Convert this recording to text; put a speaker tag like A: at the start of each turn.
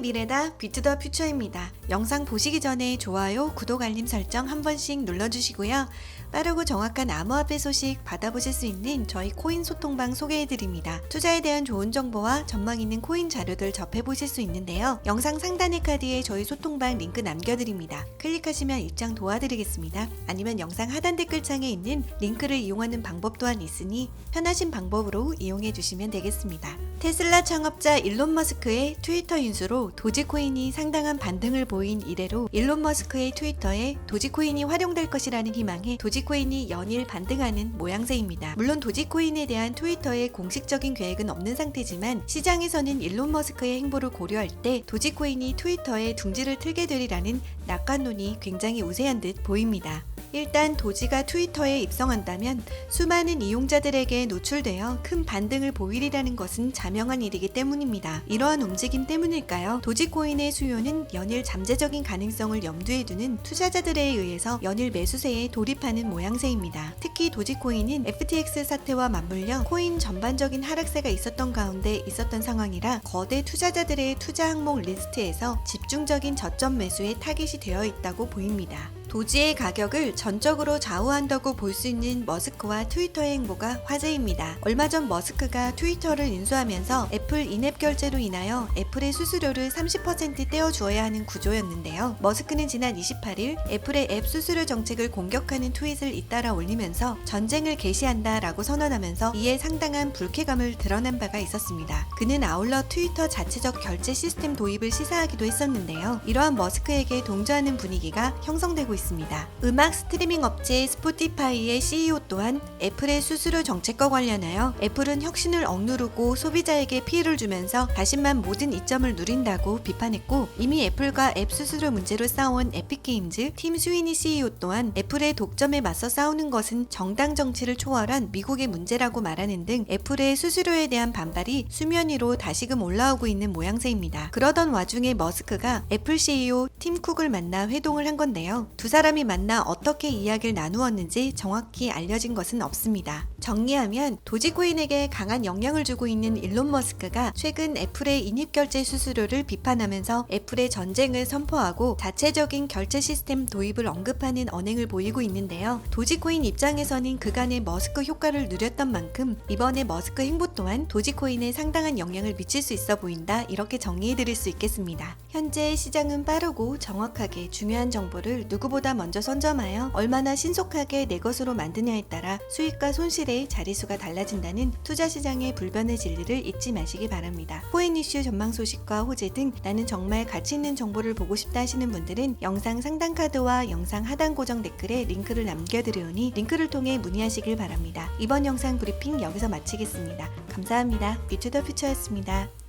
A: 미래다 비투더 퓨처입니다. 영상 보시기 전에 좋아요, 구독, 알림 설정 한 번씩 눌러주시고요. 빠르고 정확한 암호화폐 소식 받아보실 수 있는 저희 코인 소통방 소개해드립니다. 투자에 대한 좋은 정보와 전망 있는 코인 자료들 접해보실 수 있는데요. 영상 상단의 카드에 저희 소통방 링크 남겨드립니다. 클릭하시면 입장 도와드리겠습니다. 아니면 영상 하단 댓글창에 있는 링크를 이용하는 방법 또한 있으니 편하신 방법으로 이용해 주시면 되겠습니다. 테슬라 창업자 일론 머스크의 트위터 인수로 도지코인이 상당한 반등을 보인 이래로 일론 머스크의 트위터에 도지코인이 활용될 것이라는 희망에 도지 코인이 연일 반등하는 모양새입니다. 물론 도지코인에 대한 트위터의 공식적인 계획은 없는 상태지만 시장에서는 일론 머스크의 행보를 고려할 때 도지코인이 트위터에 둥지를 틀게 되리라는 낙관론이 굉장히 우세한 듯 보입니다. 일단 도지가 트위터에 입성한다면 수많은 이용자들에게 노출되어 큰 반등을 보이리라는 것은 자명한 일이기 때문입니다. 이러한 움직임 때문일까요? 도지코인의 수요는 연일 잠재적인 가능성을 염두에 두는 투자자들에 의해서 연일 매수세에 돌입하는 모양새입니다. 특히 도지코인은 FTX 사태와 맞물려 코인 전반적인 하락세가 있었던 가운데 있었던 상황이라 거대 투자자들의 투자 항목 리스트에서 집중적인 저점 매수에 타깃이 되어 있다고 보입니다. 도지의 가격을 전적으로 좌우한다고 볼 수 있는 머스크와 트위터의 행보가 화제입니다. 얼마 전 머스크가 트위터를 인수하면서 애플 인앱 결제로 인하여 애플의 수수료를 30% 떼어주어야 하는 구조였는데요. 머스크는 지난 28일 애플의 앱 수수료 정책을 공격하는 트윗을 잇따라 올리면서 전쟁을 개시한다라고 선언하면서 이에 상당한 불쾌감을 드러낸 바가 있었습니다. 그는 아울러 트위터 자체적 결제 시스템 도입을 시사하기도 했었는데요. 이러한 머스크에게 동조하는 분위기가 형성되고 있습니다. 음악 스트리밍 업체 스포티파이의 CEO 또한 애플의 수수료 정책과 관련하여 애플은 혁신을 억누르고 소비자에게 피해를 주면서 자신만 모든 이점을 누린다고 비판했고 이미 애플과 앱 수수료 문제로 싸운 에픽게임즈 팀 스위니 CEO 또한 애플의 독점에 맞서 싸우는 것은 정당 정치를 초월한 미국의 문제라고 말하는 등 애플의 수수료에 대한 반발이 수면 위로 다시금 올라오고 있는 모양새입니다. 그러던 와중에 머스크가 애플 CEO 팀 쿡을 만나 회동을 한 건데요. 두 사람이 만나 어떻게 이야기를 나누었는지 정확히 알려진 것은 없습니다. 정리하면 도지코인에게 강한 영향을 주고 있는 일론 머스크가 최근 애플의 인입 결제 수수료를 비판하면서 애플의 전쟁을 선포하고 자체적인 결제 시스템 도입을 언급하는 언행을 보이고 있는데요. 도지코인 입장에서는 그간의 머스크 효과를 누렸던 만큼 이번에 머스크 행보 또한 도지코인에 상당한 영향을 미칠 수 있어 보인다 이렇게 정리해 드릴 수 있겠습니다. 현재 시장은 빠르고 정확하게 중요한 정보를 누구보다 먼저 선점하여 얼마나 신속하게 내 것으로 만드냐에 따라 수익과 손실의 자리수가 달라진다는 투자 시장의 불변의 진리를 잊지 마시기 바랍니다. 코인 이슈 전망 소식과 호재 등 나는 정말 가치 있는 정보를 보고 싶다 하시는 분들은 영상 상단 카드와 영상 하단 고정 댓글에 링크를 남겨드리오니 링크를 통해 문의하시길 바랍니다. 이번 영상 브리핑 여기서 마치겠습니다. 감사합니다. 비투더 퓨처였습니다.